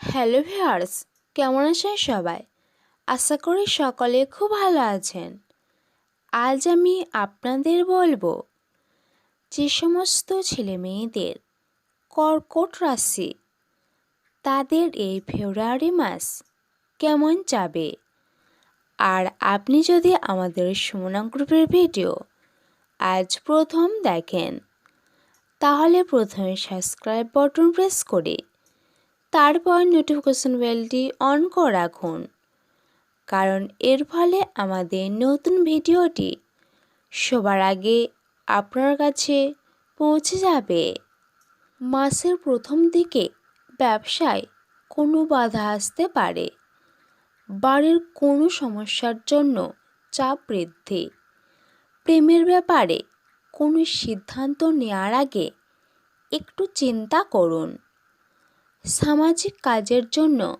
Hello viewers, কেমন আছেন সবাই? আশা করি সকলে খুব ভালো আছেন। আজ আমি আপনাদের বলব, যে সমস্ত ছেলে মেয়েদের কর্কট রাশি, তাদের এই ফেব্রুয়ারি মাস কেমন যাবে? আর আপনি যদি আমাদের সুমনা গ্রুপের ভিডিও আজ প্রথম দেখেন, তাহলে প্রথমে সাবস্ক্রাইব বটন প্রেস করে তারপর নোটিফিকেশন বেলটি অন করে রাখুন। কারণ এর ফলে আমাদের নতুন ভিডিওটি সবার আগে আপনার কাছে পৌঁছে যাবে। মাসের প্রথম দিকে ব্যবসায় কোনো বাধা আসতে পারে। বাড়ির কোনো সমস্যার জন্য চাপ বৃদ্ধি। প্রেমের ব্যাপারে কোনো সিদ্ধান্ত নেওয়ার আগে একটু চিন্তা করুন। সামাজিক কাজের জন্য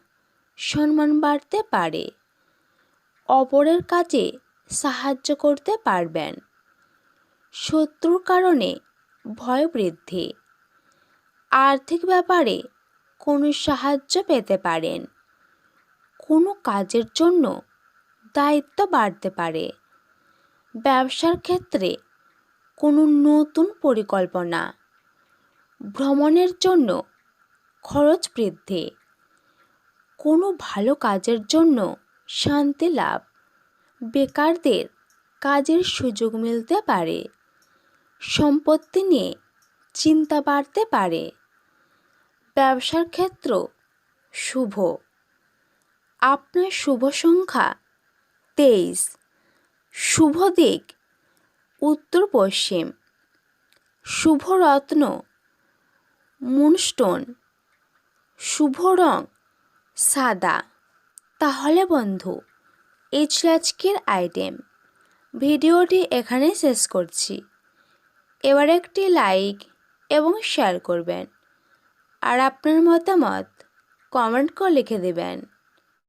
সম্মান বাড়তে পারে। অপরের কাজে সাহায্য করতে পারবেন। শত্রুর কারণে ভয় বৃদ্ধি। আর্থিক ব্যাপারে কোনো সাহায্য পেতে পারেন। কোনো কাজের জন্য দায়িত্ব বাড়তে পারে। ব্যবসার ক্ষেত্রে কোনো নতুন পরিকল্পনা। ভ্রমণের জন্য খরচ বৃদ্ধি। কোনো ভালো কাজের জন্য শান্তি লাভ। বেকারদের কাজের সুযোগ মিলতে পারে। সম্পত্তি নিয়ে চিন্তা বাড়তে পারে। ব্যবসার ক্ষেত্র শুভ। আপনার শুভ সংখ্যা তেইশ। শুভ দিক উত্তর পশ্চিম। শুভ রত্ন, মুনস্টোন। শুভ রং, সাদা। তাহলে বন্ধু এই ছিল আজকের আইটেম। ভিডিওটি এখানে শেষ করছি। এবার একটি লাইক এবং শেয়ার করবেন। আর আপনার মতামত কমেন্ট করে লিখে দেবেন।